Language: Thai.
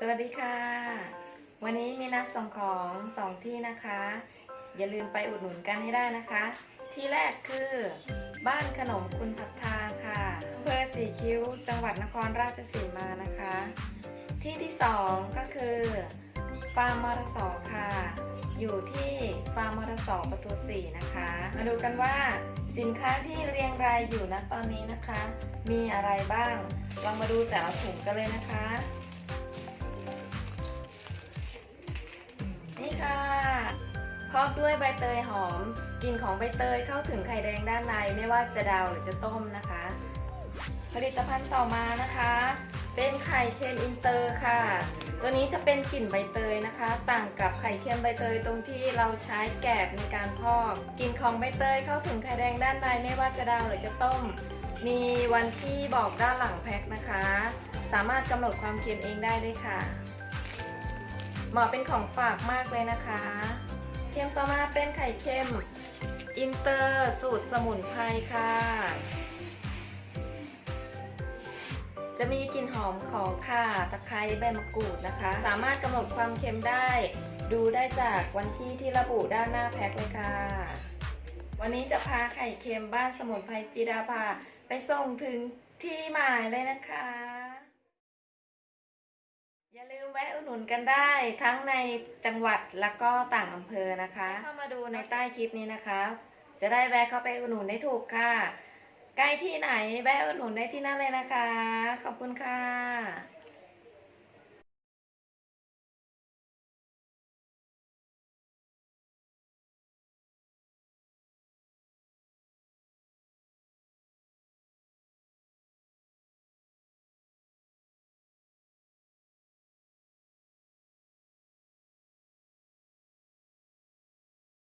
สวัสดีค่ะ วันนี้มีนัดส่งของสองที่นะคะ อย่าลืมไปอุดหนุนกันให้ได้นะคะ ที่แรกคือบ้านขนมคุณพัฒนาค่ะอำเภอสีคิ้ว จังหวัดนครราชสีมานะคะ ที่ที่สองก็คือฟาร์มมอรสอค่ะ อยู่ที่ฟาร์มมอรสอประตูสี่นะคะ มาดูกันว่าสินค้าที่เรียงรายอยู่ณตอนนี้นะคะ มีอะไรบ้าง ลองมาดูแต่ละถุงกันเลยนะคะ รอมด้วยใบเตยหอมกลิ่นของใบเตยเข้าถึงไข่แดงด้านในไม่ว่าจะดาวหรือจะต้มนะคะ ผลิตภัณฑ์ต่อมานะคะ เป็นไข่เค็มอินเตอร์ค่ะ ตัวนี้จะเป็นกลิ่นใบเตยนะคะ ต่างกับไข่เค็มใบเตยตรงที่เราใช้แกบในการพอกกลิ่นของใบเตยเข้าถึงไข่แดงด้านในไม่ว่าจะดาวหรือจะต้ม มีวันที่บอกด้านหลังแพ็คนะคะ สามารถกำหนดความเค็มเองได้ด้วยค่ะเหมาะเป็นของฝากมากเลยนะคะ ค็มต่อมาเป็นไข่เค็มอินเตอร์สูตรสมุนไพรค่ะ จะมีกลิ่นหอมของข่าตะไคร้ใบมะกรูดนะคะ สามารถกำหนดความเค็มได้ ดูได้จากวันที่ที่ระบุด้านหน้าแพ็คเลยค่ะ วันนี้จะพาไข่เค็มบ้านสมุนไพรจีดาภาไปส่งถึงที่หมายเลยนะคะาลืมแวะอุดหนุนกันได้ทั้งในจังหวัดแล้วก็ต่างอำเภอนะคะ เข้ามาดูในใต้คลิปนี้นะคะ จะได้แวะเข้าไปอุดหนุนได้ถูกค่ะใกล้ที่ไหนแวะอุดหนุนได้ที่นั่นเลยนะคะ ขอบคุณค่ะ